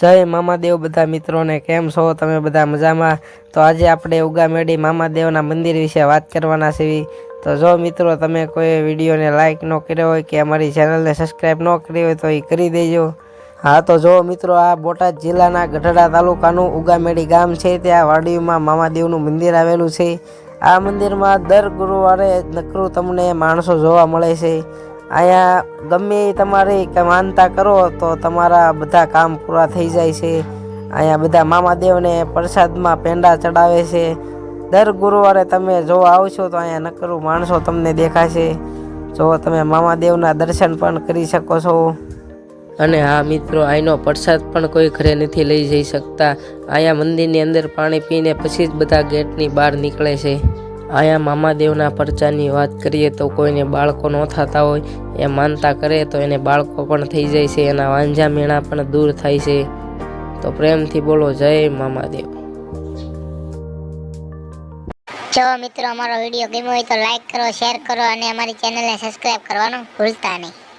જય મામાદેવ બધા મિત્રોને, કેમ છો તમે બધા મજામાં? તો આજે આપણે ઉગામેડી મામાદેવના મંદિર વિશે વાત કરવાના છીએ. તો જો મિત્રો, તમે કોઈ વિડીયોને લાઇક ન કર્યો હોય કે અમારી ચેનલને સબસ્ક્રાઈબ ન કરી હોય તો એ કરી દેજો. હા, તો જો મિત્રો, આ બોટાદ જિલ્લાના ગઢડા તાલુકાનું ઉગામેડી ગામ છે, ત્યાં વાડીમાં મામાદેવનું મંદિર આવેલું છે. આ મંદિરમાં દર ગુરુવારે નકરું તમને માણસો જોવા મળે છે. અહીંયા ગમે તમારે માનતા કરો તો તમારા બધા કામ પૂરા થઈ જાય છે. અહીંયા બધા મામાદેવને પ્રસાદમાં પેંડા ચડાવે છે. દર ગુરુવારે તમે જો આવશો તો અહીંયા નકરું માણસો તમને દેખાશે. જો તમે મામાદેવના દર્શન પણ કરી શકો છો. અને હા મિત્રો અહીંનો પ્રસાદ પણ કોઈ ઘરે નથી લઈ જઈ શકતા. અહીંયા મંદિરની અંદર પાણી પીને પછી જ બધા ગેટની બહાર નીકળે છે. અહીંયા મામાદેવના પરચાની વાત કરીએ તો કોઈને બાળકો ન થતા હોય, એ માનતા કરે તો એને બાળકો પણ થઈ જાય છે, એના વાંઝા મેણા પણ દૂર થાય છે. તો પ્રેમથી બોલો, જય મામાદેવ. જો મિત્રો, અમારો વીડિયો ગમ્યો હોય તો લાઈક કરો શેર કરો અને અમારી ચેનલને સબસ્ક્રાઈબ કરવાનું ભૂલતા નહીં.